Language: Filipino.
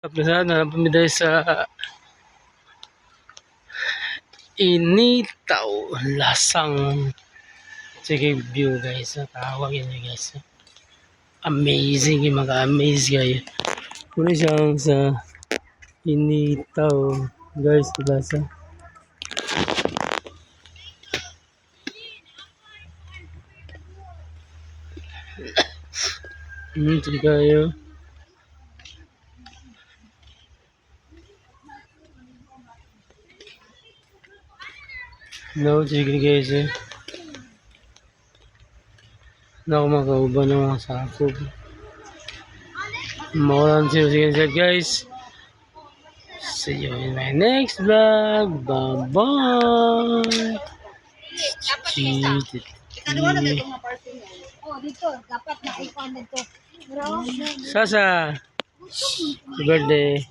Tapos na, napamiday sa Initaw Lasang Sige view guys. Tawag yun guys. Amazing yung mga amaze kayo. Muna siyang sa Initaw guys. Diba sa Hmm, sige kayo. No, sige guys eh. Na ako makauban ng mga sakop. Mawalan siya sige siya guys. See you in my next vlog. Bye-bye. Oh, Sasa. Happy birthday.